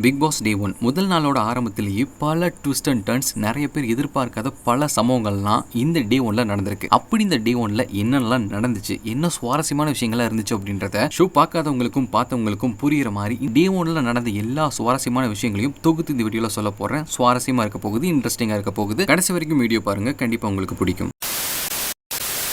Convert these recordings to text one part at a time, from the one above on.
Big pass day one முதல் நாளோட ஆரம்பத்திலேயே பல ட்விஸ்ட் அண்ட் டர்ன்ஸ் நிறைய பேர் எதிர்பார்க்காத பல சம்பவங்கள்லாம் இந்த டே ஒன்ல நடந்திருக்கு. அப்படி இந்த டே ஒன்ல என்னெல்லாம் நடந்துச்சு? என்ன சுவாரஸ்யமான விஷயங்கள்லாம் இருந்துச்சு அப்படின்றத ஷோ பார்க்காதவங்களுக்கும் பார்த்தவங்களுக்கும் புரியுற மாதிரி டே ஒன்ல நடந்த எல்லா சுவாரஸ்யமான விஷயங்களையும் தொகுத்து இந்த வீடியோல சொல்ல போறேன். சுவாரஸ்யமா இருக்க போகுது இன்ட்ரெஸ்டிங்கா இருக்க போகுது. கடைசி வரைக்கும் வீடியோ பாருங்க. கண்டிப்பா உங்களுக்கு பிடிக்கும்.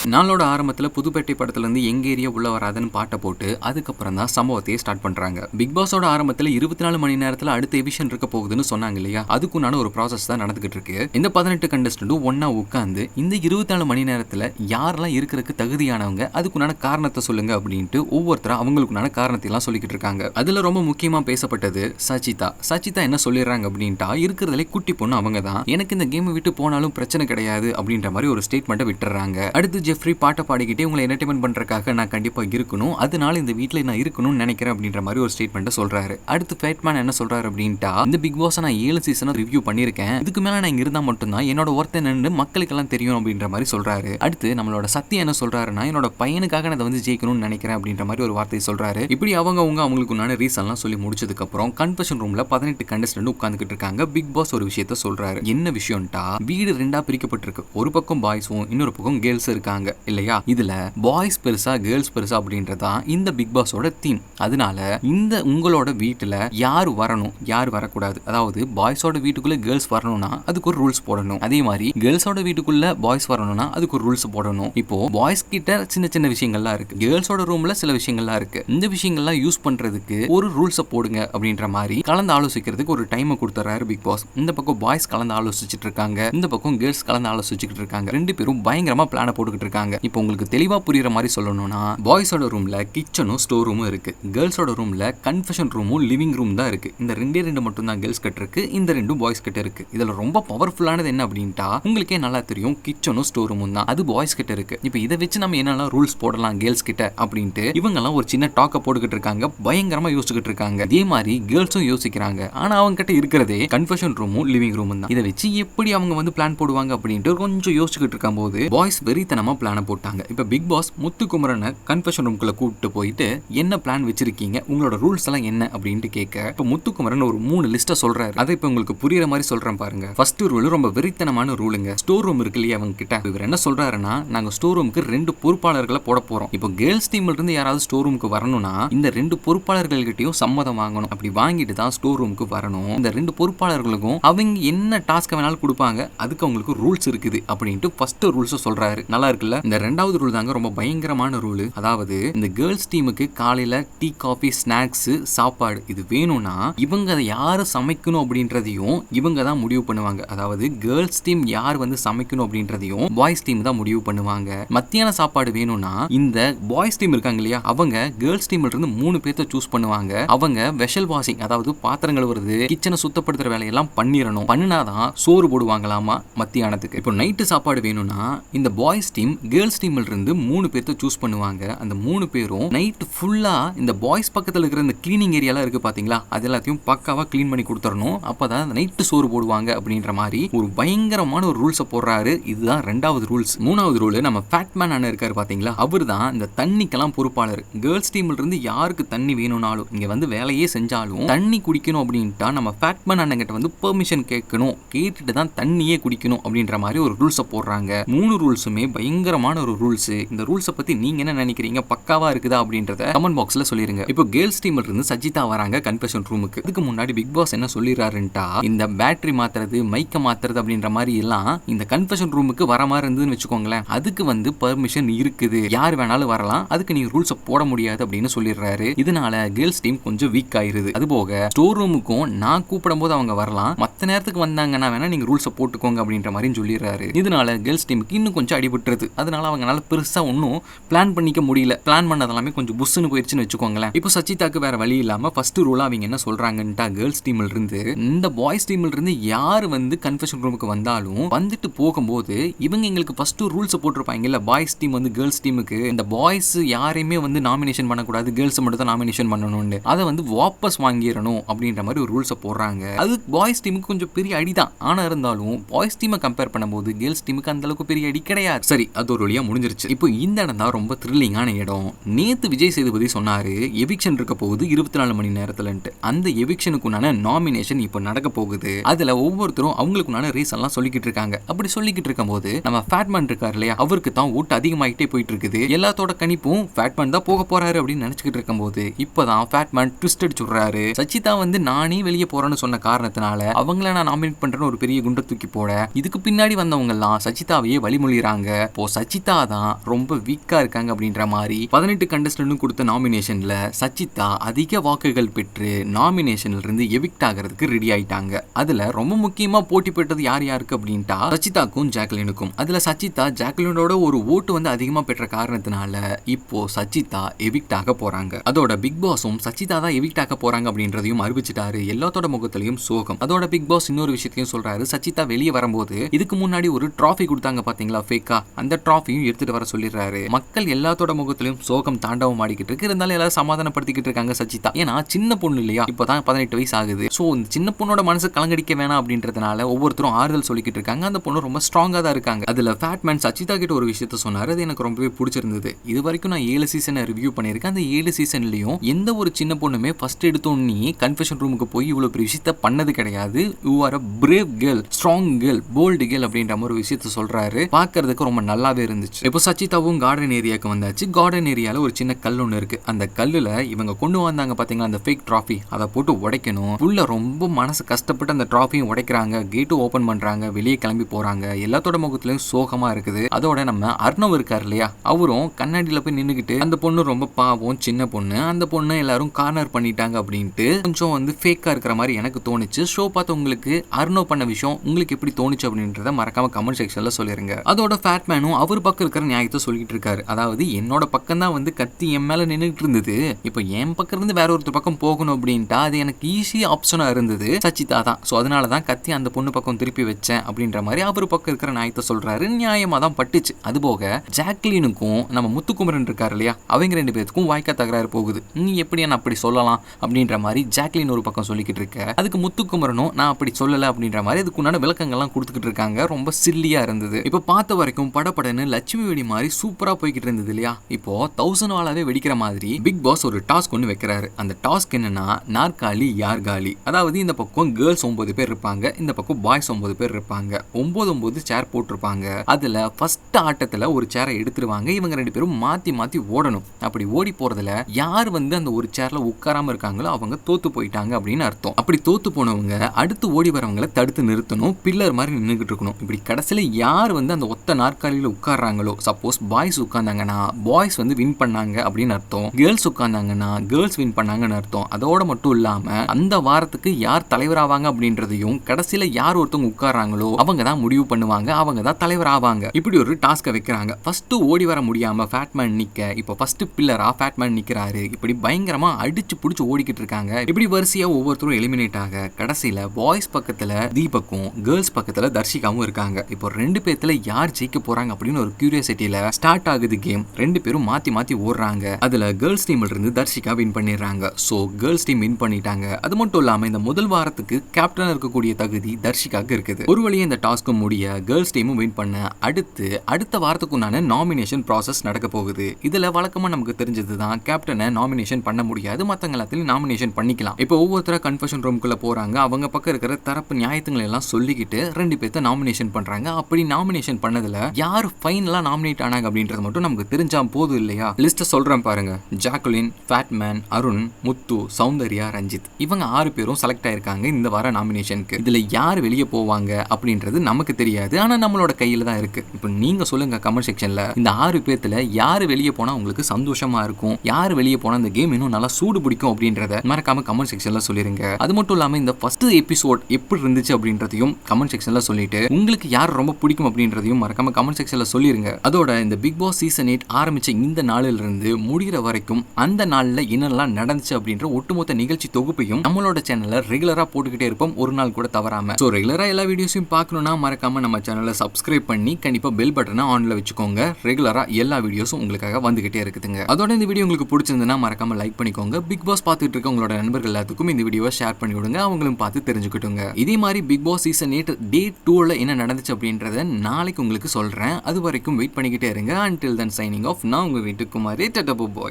நாளோட ஆரம்பத்தில் புதுப்பேட்டை படத்துலேருந்து எங்க ஏரியா உள்ள வராதுன்னு பாட்டை போட்டு அதுக்கப்புறம் தான் சம்பவத்தையே ஸ்டார்ட் பண்றாங்க. பிக் பாஸோட ஆரம்பத்தில் இருபத்தி நாலு மணி நேரத்தில் அடுத்த எவிஷன் இருக்க போகுதுன்னு சொன்னாங்க இல்லையா? அதுக்குண்டான ஒரு ப்ராசஸ் தான் நடந்துகிட்டு இருக்கு. இந்த பதினெட்டு கண்டஸ்டண்டும் ஒன்னா உட்காந்து இந்த இருபத்தி நாலு மணி நேரத்தில் யாரெல்லாம் இருக்கிறதுக்கு தகுதியானவங்க அதுக்குண்டான காரணத்தை சொல்லுங்க அப்படின்ட்டு ஒவ்வொருத்தரும் அவங்களுக்குண்டான காரணத்தையெல்லாம் சொல்லிக்கிட்டு இருக்காங்க. அதுல ரொம்ப முக்கியமா பேசப்பட்டது சச்சிதா. சச்சிதா என்ன சொல்லிடுறாங்க அப்படின்ட்டா இருக்கிறதுலே குட்டி பொண்ணு அவங்க தான் எனக்கு இந்த கேம் விட்டு போனாலும் பிரச்சனை கிடையாது அப்படின்ற மாதிரி ஒரு ஸ்டேட்மெண்ட்டை விட்டுறாங்க. அடுத்து ஜெஃப்ரி பாட்டை பாடிக்கிட்டே உங்களை என்டர்டைன்மெண்ட் பண்ணுறக்காக நான் கண்டிப்பாக இருக்கணும். அதனால இந்த வீட்டில் நான் இருக்கணும்னு நினைக்கிறேன் அப்படின்ற மாதிரி ஒரு ஸ்டேட்மெண்ட்டை சொல்கிறாரு அடுத்து ஃபேட்மேன் என்ன சொல்கிறாரு அப்படின்ட்டா இந்த பிக் பாஸ் நான் ஏழு சீசனை ரிவ்யூ பண்ணியிருக்கேன். இதுக்கு மேலே நான் இங்கே இருந்தால் மட்டும்தான் என்னோட ஒருத்தன் நின்று மக்களுக்கெல்லாம் தெரியும் அப்படின்ற மாதிரி சொல்கிறாரு அடுத்து நம்மளோட சத்தியம் என்ன சொல்கிறாருன்னா என்னோட பையனுக்காக நான் இதை வந்து ஜெயிக்கணும்னு நினைக்கிறேன் அப்படின்ற மாதிரி ஒரு வார்த்தையை சொல்கிறாரு இப்படி அவங்க அவங்க அவங்களுக்கு உண்டான ரீசன்லாம் சொல்லி முடிச்சதுக்கப்புறம் கன்ஃபெஷன் பதினெட்டு கண்டஸ்டன்ட் உட்காந்துக்கிட்டு இருக்காங்க. பிக் பாஸ் ஒரு விஷயத்த சொல்கிறாரு என்ன விஷயம்ட்டா வீடு ரெண்டாக பிரிக்கப்பட்டிருக்கு. ஒரு பக்கம் பாய்ஸும் இன்னொரு பக்கம் கேர்ள்ஸ் இருக்காங்க. இல்லையா? இதுல பாய்ஸ் பெருசா கேர்ள்ஸ் பெருசா அப்படின்றதான் இந்த பிக் பாஸோட தீம் அதனால இந்த உங்களோட வீட்டுல யார் வரணும் யார் வரக்கூடாது? அதாவது பாய்ஸோட வீட்டுக்குள்ள கேர்ள்ஸ் வரணும்னா அதுக்கு ஒரு ரூல்ஸ் போடணும். அதே மாதிரி கேர்ள்ஸோட வீட்டுக்குள்ள பாய்ஸ் வரணும்னா அதுக்கு ஒரு ரூல்ஸ் போடணும். இப்போ பாய்ஸ் கிட்ட சின்ன சின்ன விஷயங்கள்லாம் இருக்கு. கேர்ள்ஸோட ரூம்ல சில விஷயங்கள்லாம் இருக்கு. இந்த விஷயங்கள்லாம் யூஸ் பண்றதுக்கு ஒரு ரூல்ஸை போடுங்க அப்படின்ற மாதிரி கலந்து ஆலோசிக்கிறதுக்கு ஒரு டைமை கொடுத்துறாரு பிக் பாஸ் இந்த பக்கம் பாய்ஸ் கலந்து ஆலோசிச்சுட்டு இருக்காங்க. இந்த பக்கம் கேர்ள்ஸ் கலந்து ஆலோசிச்சுட்டு இருக்காங்க. ரெண்டு பேரும் பயங்கரமா பிளான போட்டுக்கிட்டு இருக்காங்க இப்போ உங்களுக்கு தெளிவா புரியுற மாதிரி சொல்லணும்னா பாய்ஸோட ரூம்ல கிச்சனும் ஸ்டோர் ரூமும் இருக்கு. கேர்ள்ஸோட ரூம்ல கன்ஃபெஷன் ரூமும் லிவிங் ரூம் தான் இருக்கு. இந்த ரெண்டே ரெண்டு மட்டும் தான் கேர்ள்ஸ் கிட்ட இருக்கு. இந்த ரெண்டும் பாய்ஸ் கிட்ட இருக்கு. இதுல ரொம்ப பவர்ஃபுல்லானது என்ன அப்படின்ட்டா உங்களுக்கே நல்லா தெரியும் கிச்சனும் ஸ்டோர் ரூமும் தான். அது பாய்ஸ் கிட்ட இருக்கு. இப்போ இதை வச்சு நம்ம என்னெல்லாம் ரூல்ஸ் போடலாம் கேர்ள்ஸ் கிட்ட அப்படின்ட்டு இவங்கெல்லாம் ஒரு சின்ன டாக்க போட்டுக்கிட்டு இருக்காங்க. பயங்கரமா யோசிச்சுக்கிட்டு இருக்காங்க. இதே மாதிரி கேர்ள்ஸும் யோசிக்கிறாங்க. ஆனா அவங்க கிட்ட இருக்கிறதே கன்ஃபெஷன் ரூமும் லிவிங் ரூமும் தான். இதை வச்சு எப்படி அவங்க வந்து பிளான் போடுவாங்க அப்படின்ட்டு கொஞ்சம் யோசிச்சுக்கிட்டு இருக்கும் போது பாய்ஸ் வெறித்தனமா பிளானை போட்டாங்க. இப்போ பிக் பாஸ் முத்துக்குமரனை கன்ஃபெஷன் ரூம்குள்ளே கூப்பிட்டு போயிட்டு என்ன பிளான் வச்சிருக்கீங்க? உங்களோட ரூல்ஸ் எல்லாம் என்ன? அப்படின்ட்டு கேட்க இப்போ முத்துக்குமரன் ஒரு மூணு லிஸ்ட்டை சொல்றாரு. அதை இப்போ உங்களுக்கு புரியுற மாதிரி சொல்றேன் பாருங்க. ஃபர்ஸ்ட் ரூல் ரொம்ப வெறித்தனமான ரூலுங்க ஸ்டோர் ரூம் இருக்கு இல்லையா அவங்க கிட்ட இவர் என்ன சொல்றாருன்னா நாங்க ஸ்டோர் ரூமுக்கு ரெண்டு பொறுப்பாளர்களை போட போறோம். இப்போ கேர்ள்ஸ் டீம்ல இருந்து யாராவது ஸ்டோர் ரூமுக்கு வரணும்னா இந்த ரெண்டு பொறுப்பாளர்கள் கிட்டயும் சம்மதம் வாங்கணும். அப்படி வாங்கிட்டு தான் ஸ்டோர் ரூமுக்கு வரணும். இந்த ரெண்டு பொறுப்பாளர்களுக்கும் அவங்க என்ன டாஸ்க் வேணாலும் கொடுப்பாங்க அதுக்கு அவங்களுக்கு ரூல்ஸ் இருக்குது. அப்படின்ட்டு ஃபர்ஸ்ட் ரூல்ஸ் சொல்றாரு. நல்லா இருக்குல்ல? இந்த ரெண்டாவது ரூல் தாங்க ரொம்ப பயங்கரமான ரூல் அதாவது இந்த கேர்ள்ஸ் டீமுக்கு காலையில டீ காஃபி ஸ்நாக்ஸ் சாப்பாடு இது வேணும்னா இவங்க அதை யாரு சமைக்கணும் அப்படின்றதையும் இவங்க தான் முடிவு பண்ணுவாங்க. அதாவது கேர்ள்ஸ் டீம் யார் வந்து சமைக்கணும் அப்படின்றதையும் பாய்ஸ் டீம் தான் முடிவு பண்ணுவாங்க. மத்தியான சாப்பாடு வேணும்னா இந்த பாய்ஸ் டீம் இருக்காங்க இல்லையா அவங்க கேர்ள்ஸ் டீம்ல இருந்து மூணு பேர்த்த சூஸ் பண்ணுவாங்க. அவங்க வெஷல் வாஷிங் அதாவது பாத்திரங்கள் வருது கிச்சனை சுத்தப்படுத்துற வேலையெல்லாம் பண்ணிடணும் பண்ணினாதான் சோறு போடுவாங்களாமா மத்தியானத்துக்கு. இப்போ நைட்டு சாப்பாடு வேணும்னா இந்த பாய்ஸ் டீம் கேர்ள்ஸ் டீம்ல இருந்து மூணு பேர்த்த சூஸ் பண்ணுவாங்க. அந்த மூணு பேரும் நைட் ஃபுல்லா இந்த பாய்ஸ் பக்கத்துல இருக்கிற இந்த கிளீனிங் ஏரியாலாம் இருக்கு பாத்தீங்களா? அது எல்லாத்தையும் பக்காவா க்ளீன் பண்ணி கொடுத்துடணும் அப்பதான் நைட்டு சோறு போடுவாங்க அப்படின்ற மாதிரி ஒரு பயங்கரமான ஒரு ரூல்ஸை போடுறாரு. இதுதான் ரெண்டாவது ரூல்ஸ் மூணாவது ரூல் நம்ம ஃபேட்மேன் அண்ணன் இருக்காரு பாத்தீங்களா? அவர் தான் இந்த தண்ணிக்கெல்லாம் பொறுப்பாளர். கேர்ள்ஸ் டீம்ல இருந்து யாருக்கு தண்ணி வேணும்னாலும் இங்க வந்து வேலையே செஞ்சாலும் தண்ணி குடிக்கணும் அப்படின்ட்டா நம்ம ஃபேட்மேன் அண்ணன் கிட்ட வந்து பெர்மிஷன் கேட்கணும். கேட்டுட்டு தான் தண்ணியே குடிக்கணும் அப்படின்ற மாதிரி ஒரு ரூல்ஸை போடுறாங்க. மூணு ரூல்ஸுமே பயங்கர பயங்கரமான ஒரு ரூல்ஸ் இந்த ரூல்ஸை பத்தி நீங்க என்ன நினைக்கிறீங்க? பக்காவா இருக்குதா? அப்படின்றத கமெண்ட் பாக்ஸ்ல சொல்லிருங்க. இப்போ கேர்ள்ஸ் டீம்ல இருந்து சஜிதா வராங்க கன்ஃபெஷன் ரூமுக்கு இதுக்கு முன்னாடி பிக் பாஸ் என்ன சொல்லிடுறாருன்ட்டா இந்த பேட்டரி மாத்துறது மைக்க மாத்துறது அப்படின்ற மாதிரி எல்லாம் இந்த கன்ஃபெஷன் ரூமுக்கு வர மாதிரி இருந்ததுன்னு வச்சுக்கோங்களேன். அதுக்கு வந்து பெர்மிஷன் இருக்குது. யார் வேணாலும் வரலாம். அதுக்கு நீங்க ரூல்ஸை போட முடியாது அப்படின்னு சொல்லிடுறாரு. இதனால கேர்ள்ஸ் டீம் கொஞ்சம் வீக் ஆயிருது. அது போக ஸ்டோர் ரூமுக்கும் நான் கூப்பிடும் போது அவங்க வரலாம். மத்த நேரத்துக்கு வந்தாங்கன்னா வேணா நீங்க ரூல்ஸை போட்டுக்கோங்க அப்படின்ற மாதிரி சொல்லிடுறாரு. இதனால கேர்ள்ஸ் டீமுக்கு இன்னும் கொஞ்சம் அடிபட்டுருது. அதனால அவங்களால பெருசாக ஒன்றும் பிளான் பண்ணிக்க முடியல. பிளான் பண்ணதெல்லாமே கொஞ்சம் புஷ்ஷுன்னு போயிடுச்சுன்னு வச்சுக்கோங்களேன். இப்போ சச்சிதாக்கு வேற வழி இல்லாமல் ஃபர்ஸ்ட் ரூலாக அவங்க என்ன சொல்கிறாங்கன்ட்டா கேர்ள்ஸ் டீமில் இருந்து இந்த பாய்ஸ் டீமில் இருந்து யார் வந்து கன்ஃபெஷன் ரூமுக்கு வந்தாலும் வந்துட்டு போகும்போது இவங்க எங்களுக்கு ஃபர்ஸ்ட் ரூல்ஸ் போட்டிருப்பாங்கல்ல பாய்ஸ் டீம் வந்து கேர்ள்ஸ் டீமுக்கு இந்த பாய்ஸ் யாரையுமே வந்து நாமினேஷன் பண்ணக்கூடாது கேர்ள்ஸ் மட்டும் தான் நாமினேஷன் பண்ணணும்னு அதை வந்து வாபஸ் வாங்கிடணும் அப்படின்ற மாதிரி ஒரு ரூல்ஸை போடுறாங்க. அது பாய்ஸ் டீமுக்கு கொஞ்சம் பெரிய அடி தான் ஆனால் இருந்தாலும் பாய்ஸ் டீமை கம்பேர் பண்ணும்போது கேர்ள்ஸ் டீமுக்கு அந்த அளவுக்கு பெரிய அடி கிடையாது. சரி அது ஒரு வழியா முடிஞ்சிருச்சு. இப்போ இந்த இடம் தான் ரொம்ப த்ரில்லிங்கான இடம். நேத்து விஜய் சேதுபதி சொன்னாரு எவிக்ஷன் இருக்க போகுது இருபத்தி நாலு மணி நேரத்துலன்ட்டு. அந்த எவிக்ஷனுக்குண்டான நாமினேஷன் இப்போ நடக்க போகுது. அதுல ஒவ்வொருத்தரும் அவங்களுக்குண்டான ரீசன்லாம் சொல்லிக்கிட்டு இருக்காங்க. அப்படி சொல்லிக்கிட்டு இருக்கும்போது நம்ம ஃபேட்மேன் இருக்காரு இல்லையா? அவருக்கு தான் ஓட்டு அதிகமாகிட்டே போயிட்டு இருக்குது எல்லாத்தோட கணிப்பும் ஃபேட்மேன் தான் போக போறாரு அப்படின்னு நினைச்சுக்கிட்டு இருக்கும்போது இப்போதான் ஃபேட்மேன் ட்விஸ்ட் அடிச்சுடுறாரு சச்சிதா வந்து நானே வெளியே போறேன்னு சொன்ன காரணத்தினால அவங்கள நான் நாமினேட் பண்றேன்னு ஒரு பெரிய குண்டை தூக்கி போட இதுக்கு பின்னாடி வந்தவங்க எல்லாம் சச்சிதாவையே வழிமொழிகிறாங்க இப்போ சச்சிதா தான் ரொம்ப வீக்கா இருக்காங்க அப்படின்ற மாதிரி பதினெட்டு கண்டஸ்டன்ட்டும் கொடுத்த நாமினேஷன்ல சச்சிதா அதிக வாக்குகள் பெற்று நாமினேஷன்ல இருந்து எவிக்ட் ஆகிறதுக்கு ரெடி ஆயிட்டாங்க. அதுல ரொம்ப முக்கியமா போட்டி பெற்றது யார் யாருக்கு அப்படின்ட்டா சச்சிதாக்கும் ஜாக்லினுக்கும். அதுல சச்சிதா ஜாக்லினோட ஒரு ஓட்டு வந்து அதிகமா பெற்ற காரணத்தினால இப்போ சச்சிதா எவிக்ட் ஆக போறாங்க. அதோட பிக் பாஸும் சச்சிதா தான் எவிக்ட் ஆக போறாங்க அப்படின்றதையும் அறிவிச்சிட்டாரு. எல்லாத்தோட முகத்திலையும் சோகம். அதோட பிக் பாஸ் இன்னொரு விஷயத்தையும் சொல்றாரு. சச்சிதா வெளியே வரும்போது இதுக்கு முன்னாடி ஒரு ட்ராஃபி கொடுத்தாங்க பாத்தீங்களா ஃபேக்கா அந்த டிராஃபியும் எடுத்துட்டு வர சொல்லிடுறாரு. மக்கள் எல்லாத்தோட முகத்திலும் சோகம் தாண்டவம் ஆடிக்கிட்டு இருக்கு. இருந்தாலும் எல்லாரும் சமாதானப்படுத்திக்கிட்டு இருக்காங்க சச்சிதா ஏன்னா சின்ன பொண்ணு இல்லையா? இப்போதான் பதினெட்டு வயசு ஆகுது. ஸோ இந்த சின்ன பொண்ணோட மனசு கலங்கடிக்க வேணாம் அப்படின்றதுனால ஒவ்வொருத்தரும் ஆறுதல் சொல்லிக்கிட்டு இருக்காங்க. அந்த பொண்ணு ரொம்ப ஸ்ட்ராங்காக தான் இருக்காங்க. அதுல ஃபேட்மேன் சச்சிதா கிட்ட ஒரு விஷயத்த சொன்னாரு. அது எனக்கு ரொம்பவே பிடிச்சிருந்தது. இது வரைக்கும் நான் ஏழு சீசனை ரிவ்யூ பண்ணியிருக்கேன். அந்த ஏழு சீசன்லையும் எந்த ஒரு சின்ன பொண்ணுமே ஃபர்ஸ்ட் எடுத்தோன்னே கன்ஃபெஷன் ரூமுக்கு போய் இவ்வளோ பெரிய விஷயத்த பண்ணது கிடையாது. You are a brave girl strong girl bold girl அப்படின்ற மாதிரி ஒரு விஷயத்த சொல்றாரு. பார்க்கறதுக்கு ரொம்ப நல்லா நல்லாவே இருந்துச்சு. இப்போ சச்சிதாவும் கார்டன் ஏரியாவுக்கு வந்தாச்சு. கார்டன் ஏரியால ஒரு சின்ன கல் ஒன்று இருக்கு. அந்த கல்லுல இவங்க கொண்டு வந்தாங்க பாத்தீங்களா? அந்த ஃபேக் ட்ராஃபி அதை போட்டு உடைக்கணும். உள்ள ரொம்ப மனசு கஷ்டப்பட்டு அந்த ட்ராஃபியும் உடைக்கிறாங்க. கேட்டும் ஓபன் பண்றாங்க. வெளியே கிளம்பி போறாங்க. எல்லாத்தோட முகத்துலையும் சோகமா இருக்குது. அதோட நம்ம அர்ணவ் இருக்காரு இல்லையா? அவரும் கண்ணாடியில போய் நின்னுக்கிட்டு அந்த பொண்ணு ரொம்ப பாவம் சின்ன பொண்ணு. அந்த பொண்ணு எல்லாரும் கார்னர் பண்ணிட்டாங்க அப்படின்ட்டு கொஞ்சம் வந்து ஃபேக்கா இருக்கிற மாதிரி எனக்கு தோணுச்சு. ஷோ பார்த்து உங்களுக்கு அர்ணவ் பண்ண விஷயம் உங்களுக்கு எப்படி தோணுச்சு அப்படின்றத மறக்காம கமெண்ட் செக்ஷன்ல சொல்லிருங்க. அதோட ஃபேட்மேனும் அவர் பக்கம் இருக்கிற நியாயத்தை சொல்லிட்டு இருக்காரு. அதாவது என்னோட பக்கம் தான் வந்து கத்தி என் மேல நின்றுட்டு இருந்தது. இப்போ என் பக்கம் இருந்து வேற ஒருத்தர் பக்கம் போகணும் அப்படின்ட்டா அது எனக்கு ஈஸி ஆப்ஷனா இருந்தது. சச்சிதா தான். ஸோ அதனால தான் கத்தி அந்த பொண்ணு பக்கம் திருப்பி வச்சேன் அப்படின்ற மாதிரி அவர் பக்கம் இருக்கிற நியாயத்தை சொல்றாரு. நியாயமா தான் பட்டுச்சு. அது போக ஜாக்லினுக்கும் நம்ம முத்துக்குமரன் இருக்காரு இல்லையா? அவங்க ரெண்டு பேருக்கும் வாய்க்கா தகராறு போகுது. நீ எப்படி நான் அப்படி சொல்லலாம் அப்படின்ற மாதிரி ஜாக்லின் ஒரு பக்கம் சொல்லிக்கிட்டு இருக்க. அதுக்கு முத்துக்குமரனும் நான் அப்படி சொல்லல அப்படின்ற மாதிரி அதுக்குண்டான விளக்கங்கள்லாம் கொடுத்துக்கிட்டு இருக்காங்க. ரொம்ப சில்லியா இருந்தது. இப்போ பார்த்த வரைக்கும் படப்பட படப்படன்னு லட்சுமி வெடி மாதிரி சூப்பரா போய்கிட்டு இருந்தது இல்லையா? இப்போ தௌசண்ட் வாலாவே வெடிக்கிற மாதிரி பிக் பாஸ் ஒரு டாஸ்க் ஒன்று வைக்கிறாரு. அந்த டாஸ்க் என்னன்னா நாற்காலி யார் காலி? அதாவது இந்த பக்கம் கேர்ள்ஸ் ஒன்பது பேர் இருப்பாங்க இந்த பக்கம் பாய்ஸ் ஒன்பது பேர் இருப்பாங்க. ஒன்பது ஒன்பது சேர் போட்டிருப்பாங்க. அதுல ஃபர்ஸ்ட் ஆட்டத்துல ஒரு சேரை எடுத்துருவாங்க. இவங்க ரெண்டு பேரும் மாத்தி மாத்தி ஓடணும். அப்படி ஓடி போறதுல யார் வந்து அந்த ஒரு சேர்ல உட்காராம இருக்காங்களோ அவங்க தோத்து போயிட்டாங்க அப்படின்னு அர்த்தம். அப்படி தோத்து போனவங்க அடுத்து ஓடி வரவங்களை தடுத்து நிறுத்தணும். பில்லர் மாதிரி நின்றுகிட்டு இருக்கணும். இப்படி கடைசியில் யார் வந்து அந்த ஒத்த நாற்காலியில் உட்கார்றாங்களோ சப்போஸ் பாய்ஸ் உட்கார்ந்தாங்கன்னா பாய்ஸ் வந்து வின் பண்ணாங்க அப்படின்னு அர்த்தம். கேர்ள்ஸ் உட்கார்ந்தாங்கன்னா கேர்ள்ஸ் வின் பண்ணாங்கன்னு அர்த்தம். அதோட மட்டும் இல்லாம அந்த வாரத்துக்கு யார் தலைவராவாங்க அப்படின்றதையும் கடைசியில யார் ஒருத்தவங்க உட்கார்றாங்களோ அவங்க தான் முடிவு பண்ணுவாங்க அவங்க தான் தலைவர் ஆவாங்க இப்படி ஒரு டாஸ்க்கை வைக்கிறாங்க. ஃபர்ஸ்ட் ஓடி வர முடியாம ஃபேட்மேன் நிக்க இப்போ ஃபர்ஸ்ட் பில்லரா ஃபேட்மேன் நிக்கிறாரு. இப்படி பயங்கரமா அடிச்சு புடிச்சு ஓடிக்கிட்டு இருக்காங்க. இப்படி வரிசையா ஒவ்வொருத்தரும் எலிமினேட் ஆக கடைசியில பாய்ஸ் பக்கத்துல தீபக்கும் கேர்ள்ஸ் பக்கத்துல தர்ஷிகாவும் இருக்காங்க. இப்போ ரெண்டு பேர்த்தில் யார் ஜெயிக்க போறாங்க அப்படின்னு ஒரு கியூரியாசிட்டியில ஸ்டார்ட் ஆகுது கேம் ரெண்டு பேரும் மாத்தி மாத்தி ஓடுறாங்க. அதுல கேர்ள்ஸ் டீம்ல இருந்து தர்ஷிகா வின் பண்ணிடுறாங்க. ஸோ கேர்ள்ஸ் டீம் வின் பண்ணிட்டாங்க. அது மட்டும் இல்லாம இந்த முதல் வாரத்துக்கு கேப்டன் இருக்கக்கூடிய தகுதி தர்ஷிகாக்கு இருக்குது. ஒரு வழியாக இந்த டாஸ்க்கும் முடிய கேர்ள்ஸ் டீமும் வின் பண்ண அடுத்து அடுத்த வாரத்துக்குண்டான நாமினேஷன் ப்ராசஸ் நடக்க போகுது. இதுல வழக்கமா நமக்கு தெரிஞ்சதுதான் கேப்டனை நாமினேஷன் பண்ண முடியாது. மத்தவங்க எல்லாத்தையும் நாமினேஷன் பண்ணிக்கலாம். இப்போ ஒவ்வொருத்தரா கன்ஃபெஷன் ரூம்குள்ள போறாங்க. அவங்க பக்கம் இருக்கிற தரப்பு நியாயத்துங்களை எல்லாம் சொல்லிக்கிட்டு ரெண்டு பேர்த்த நாமினேஷன் பண்றாங்க. அப்படி நாமினேஷன் பண்ணதுல யார் ஃபைனலாக நாமினேட் ஆனாங்க அப்படின்றது மட்டும் நமக்கு தெரிஞ்சா போதும் இல்லையா? லிஸ்ட்டை சொல்றேன் பாருங்க. ஜாக்குலின் ஃபேட்மேன் அருண் முத்து சௌந்தர்யா ரஞ்சித் இவங்க ஆறு பேரும் செலக்ட் ஆயிருக்காங்க இந்த வார நாமினேஷனுக்கு இதுல யார் வெளியே போவாங்க அப்படின்றது நமக்கு தெரியாது. ஆனால் நம்மளோட கையில் தான் இருக்கு. இப்போ நீங்க சொல்லுங்க கமெண்ட் செக்ஷன்ல இந்த ஆறு பேர்த்துல யார் வெளியே போனா உங்களுக்கு சந்தோஷமா இருக்கும்? யார் வெளியே போனா இந்த கேம் இன்னும் நல்லா சூடு பிடிக்கும் அப்படின்றத மறக்காம கமெண்ட் செக்ஷன்ல சொல்லிருங்க. அது மட்டும் இல்லாம இந்த ஃபர்ஸ்ட் எபிசோட் எப்படி இருந்துச்சு அப்படின்றதையும் கமெண்ட் செக்ஷன்ல சொல்லிட்டு உங்களுக்கு யார் ரொம்ப பிடிக்கும் அப்படின்றதையும் மறக்காம கமெண்ட் செக்ஷன் செக்ஷன்ல சொல்லிருங்க. அதோட இந்த பிக் பாஸ் சீசன் எயிட் ஆரம்பிச்ச இந்த நாளிலிருந்து முடிகிற வரைக்கும் அந்த நாளில் என்னெல்லாம் நடந்துச்சு அப்படின்ற ஒட்டுமொத்த நிகழ்ச்சி தொகுப்பையும் நம்மளோட சேனல்ல ரெகுலராக போட்டுக்கிட்டே இருப்போம். ஒரு நாள் கூட தவறாம. ஸோ ரெகுலராக எல்லா வீடியோஸையும் பார்க்கணும்னா மறக்காம நம்ம சேனலை சப்ஸ்கிரைப் பண்ணி கண்டிப்பாக பெல் பட்டனை ஆனில் வச்சுக்கோங்க. ரெகுலராக எல்லா வீடியோஸும் உங்களுக்காக வந்துகிட்டே இருக்குதுங்க. அதோட இந்த வீடியோ உங்களுக்கு பிடிச்சிருந்ததுன்னா மறக்காம லைக் பண்ணிக்கோங்க. பிக் பாஸ் பார்த்துட்டு இருக்க உங்களோட நண்பர்கள் எல்லாத்துக்கும் இந்த வீடியோவை ஷேர் பண்ணி விடுங்க. அவங்களும் பார்த்து தெரிஞ்சுக்கிட்டுங்க. இதே மாதிரி Bigg Boss season eight day டூவில் என்ன நடந்துச்சு அப்படின்றத நாளைக்கு உங்களுக்கு சொல்கிறேன் அது வரைக்கும் வெயிட் பண்ணிக்கிட்டே இருங்க. அன்டில் தன் சைனிங் ஆஃப் நான் உங்கள் வீட்டுக்குமாரி டட்டபு பாய்